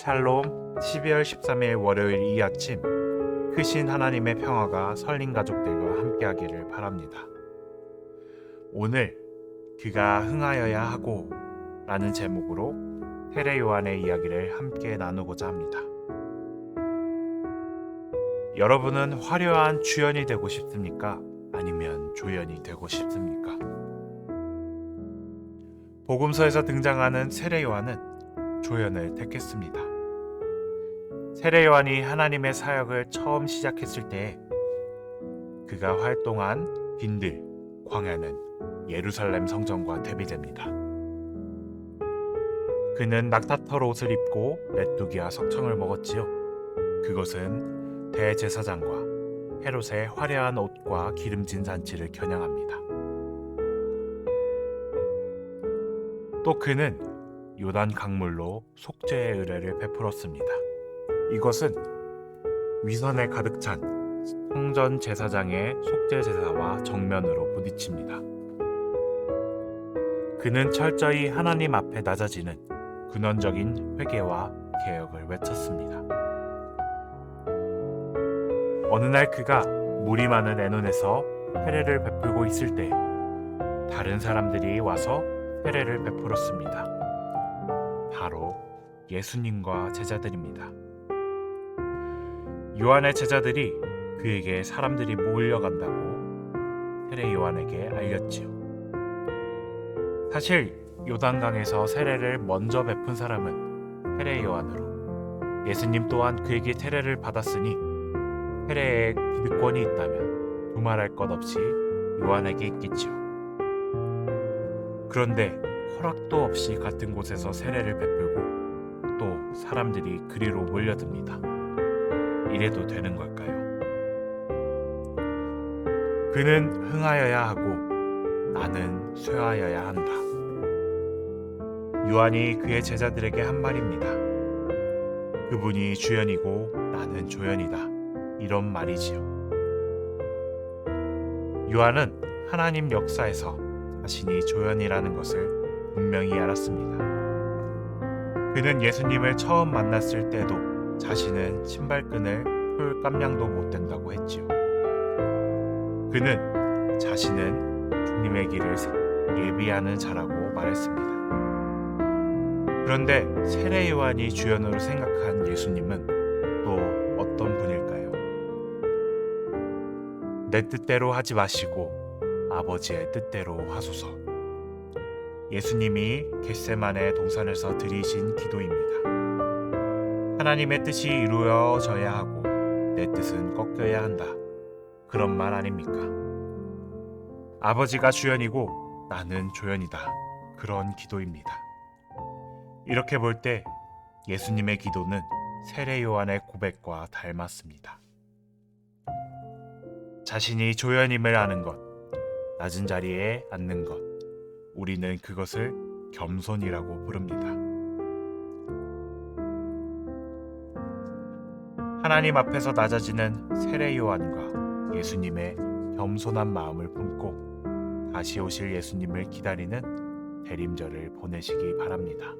샬롬 12월 13일 월요일 이 아침 크신 하나님의 평화가 설린 가족들과 함께하기를 바랍니다. 오늘 그가 흥하여야 하고 라는 제목으로 테레 요한의 이야기를 함께 나누고자 합니다. 여러분은 화려한 주연이 되고 싶습니까? 아니면 조연이 되고 싶습니까? 복음서에서 등장하는 세례 요한은 조연을 택했습니다. 세례 요한이 하나님의 사역을 처음 시작했을 때 그가 활동한 빈들 광야는 예루살렘 성전과 대비됩니다. 그는 낙타털 옷을 입고 메뚜기와 석청을 먹었지요. 그것은 대제사장과 헤롯의 화려한 옷과 기름진 잔치를 겨냥합니다. 또 그는 요단 강물로 속죄의 의뢰를 베풀었습니다. 이것은 위선에 가득 찬 성전 제사장의 속죄 제사와 정면으로 부딪힙니다. 그는 철저히 하나님 앞에 낮아지는 근원적인 회개와 개혁을 외쳤습니다. 어느 날 그가 물이 많은 애논에서 세례를 베풀고 있을 때 다른 사람들이 와서 세례를 베풀었습니다. 바로 예수님과 제자들입니다. 요한의 제자들이 그에게 사람들이 몰려간다고 세례 요한에게 알렸지요. 사실 요단강에서 세례를 먼저 베푼 사람은 세례 요한으로 예수님 또한 그에게 세례를 받았으니 세례에 기득권이 있다면 두말할 것 없이 요한에게 있겠지요. 그런데 허락도 없이 같은 곳에서 세례를 베풀고 또 사람들이 그리로 몰려듭니다. 이래도 되는 걸까요? 그는 흥하여야 하고 나는 쇠하여야 한다. 요한이 그의 제자들에게 한 말입니다. 그분이 주연이고 나는 조연이다. 이런 말이지요. 요한은 하나님 역사에서 자신이 조연이라는 것을 분명히 알았습니다. 그는 예수님을 처음 만났을 때도 자신은 신발끈을 풀 깜냥도 못 된다고 했지요. 그는 자신은 주님의 길을 예비하는 자라고 말했습니다. 그런데 세례 요한이 주연으로 생각한 예수님은 또 어떤 분일까요? 내 뜻대로 하지 마시고 아버지의 뜻대로 하소서. 예수님이 겟세만의 동산에서 드리신 기도입니다. 하나님의 뜻이 이루어져야 하고 내 뜻은 꺾여야 한다. 그런 말 아닙니까? 아버지가 주연이고 나는 조연이다. 그런 기도입니다. 이렇게 볼 때 예수님의 기도는 세례 요한의 고백과 닮았습니다. 자신이 조연임을 아는 것, 낮은 자리에 앉는 것, 우리는 그것을 겸손이라고 부릅니다. 하나님 앞에서 낮아지는 세례 요한과 예수님의 겸손한 마음을 품고 다시 오실 예수님을 기다리는 대림절을 보내시기 바랍니다.